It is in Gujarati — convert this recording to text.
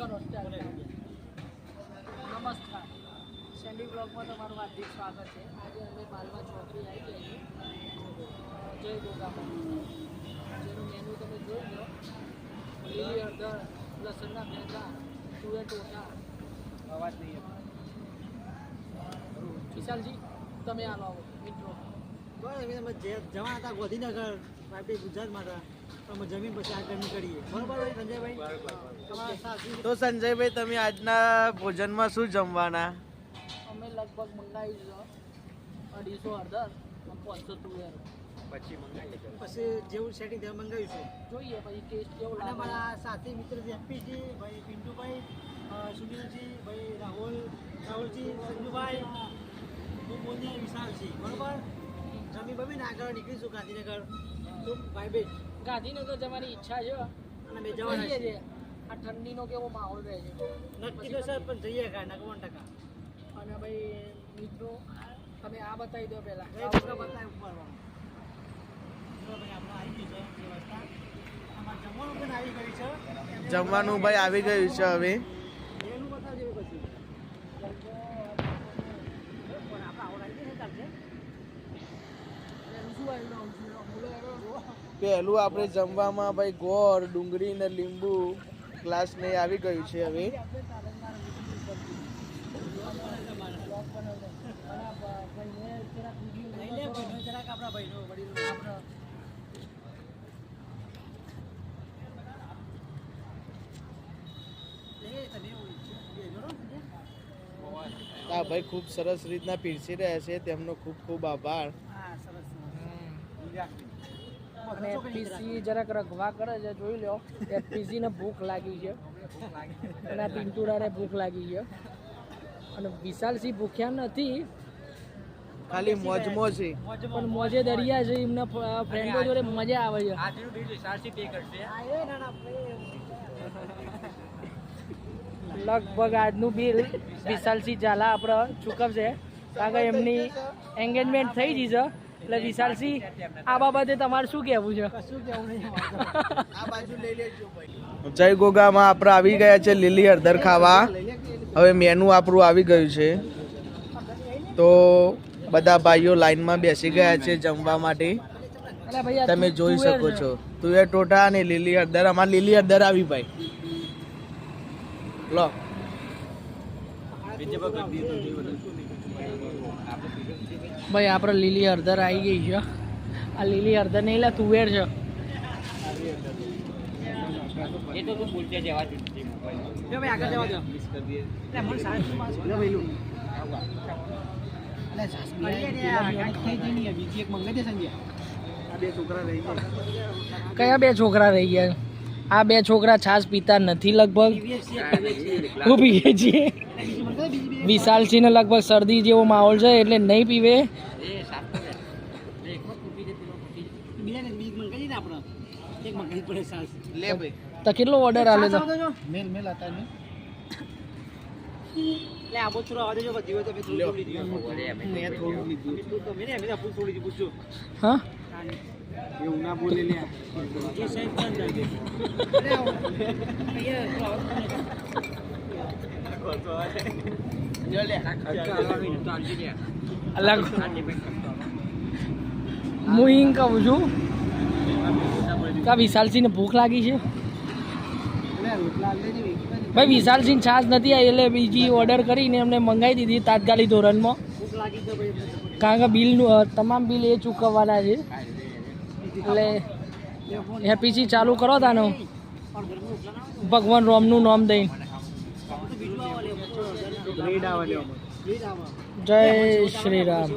કરો સ્ટાર્ટ નમસ્કાર. સેન્ડી બ્લોગમાં તમારું હાર્દિક સ્વાગત છે. આજે અમે બાલવા ચોકડી આવી ગયા છીએ. જય ગોગામાં જેનું મેનુ તમે જોઈ લો. લીલી હળદર લસણના ભેંડા તુવેર ટોટા અવાજ નહીં વિશાલજી તમે આવો. મિત્રો બરાબર અમે તમે જે જવાના હતા ગોધીનગર. તો પછી સંજયભાઈ? તમારા સાસુ તો સંજયભાઈ તમે આજના ભોજનમાં શું જમવાના? અમે લગભગ મંગાવી છે અઢીસો અડધા અને પાંચસો તુવેર. પછી જેવું સેટિંગ થયું મંગાવીશું. જોઈએ પછી ટેસ્ટ કેવો લાગે. મારા સાથી મિત્ર છે એમપીજી ભાઈ પિન્ટુભાઈ સુનિલજી ભાઈ રાહુલ રાહુલજી સંજુભાઈ હું બોલીએ વિશાલજી બરોબર? જમી બમીને આગળ નીકળીશું ગાંધીનગર. તો ભાઈ બેટ ગાંધીનગર જવાની ઈચ્છા છે. અને બે જવાના છે આ ઠંડીનો કેવો માહોલ રહે છે. નક્કી તો સર પણ જઈએ કાંઈ નકવન ટકા. અને ભાઈ મિત્રો તમે આ બતાવી દો પહેલા. બતાય ઉપર વાળો. ભાઈ આપણે આવી ગયું છે વ્યવસ્થા. આમાં જમવાનું પણ આવી ગયું છે. જમવાનું ભાઈ આવી ગયું છે હવે. એનું બતાવજો પછી. પણ આપણે આવડાવી દઈએ ચાલશે એનું શું આવ્યું નામ છે? અમૂલો એનો? પહેલું આપણે જમવામાં ભાઈ ગોળ, ડુંગળી ને લીંબુ ગ્લાસ ને આવી ગયું છે હવે. આ ભાઈ ખૂબ સરસ રીતના પીરસી રહ્યા છે તેમનો ખૂબ ખૂબ આભાર હા અને પીસી જરાક રઘવા કરે છે જોઈ લો એફપીસી ને ભૂખ લાગી છે. અને આ પિંટુડાને ભૂખ લાગી છે. અને વિશાલસિંહ ભૂખ્યા નથી. ખાલી મોજ મોજ છે. પણ મોજે દરિયા છે એમના ફ્રેન્ડો જોડે મજા આવે છે. લગભગ આજનું બિલ વિશાલસિંહ ઝાલા આપણે ચૂકવશે. કારણ કે એમની એન્ગેજમેન્ટ થઈ ગઈ છે. એટલે વિશાલસિંહ આ બાબતે તમારે શું કહેવું છે? કશું કેવું નહીં જય ગોગામાં આપણે આવી ગયા છે લીલી હળદર ખાવા. હવે મેનુ આપણું આવી ગયું છે. તો બધા ભાઈઓ લાઈનમાં બેસી ગયા છે જમવા માટે. તમે જોઈ શકો છે. છો. તુવેર ટોટા અને લીલી હળદર. અમારે લીલી હળદર આવી ભાઈ. લો. ભાઈ આપણે લીલી હળદર આવી ગઈ છે. આ લીલી હળદર નહીં લા તુવેર છે. જવા દો. કયા બે છોકરા રહી ગયા? આ બે છોકરા છાશ પીતા નથી લગભગ. હું પીએ છીએ. વિશાલસિંહને લગભગ શરદી જેવો માહોલ છે, એટલે નહીં પીવે. તો કેટલો ઓર્ડર આલે તો? મેલ મેલ હતા હા? અલગ હું ઈન કહું છું. કે વિશાલસિંહને ભૂખ લાગી છે? ભાઈ, વિશાલસિંહ છાશ નથી આવી એટલે બીજી ઓર્ડર કરીને એમને મંગાવી દીધી તાત્કાલિક ધોરણમાં. કારણ કે બિલનું તમામ બિલ એ ચૂકવવાના છે. એટલે એપીસી ચાલુ કરો તાનો. ભગવાન રોમનું નામ દઈને. જય શ્રી રામ.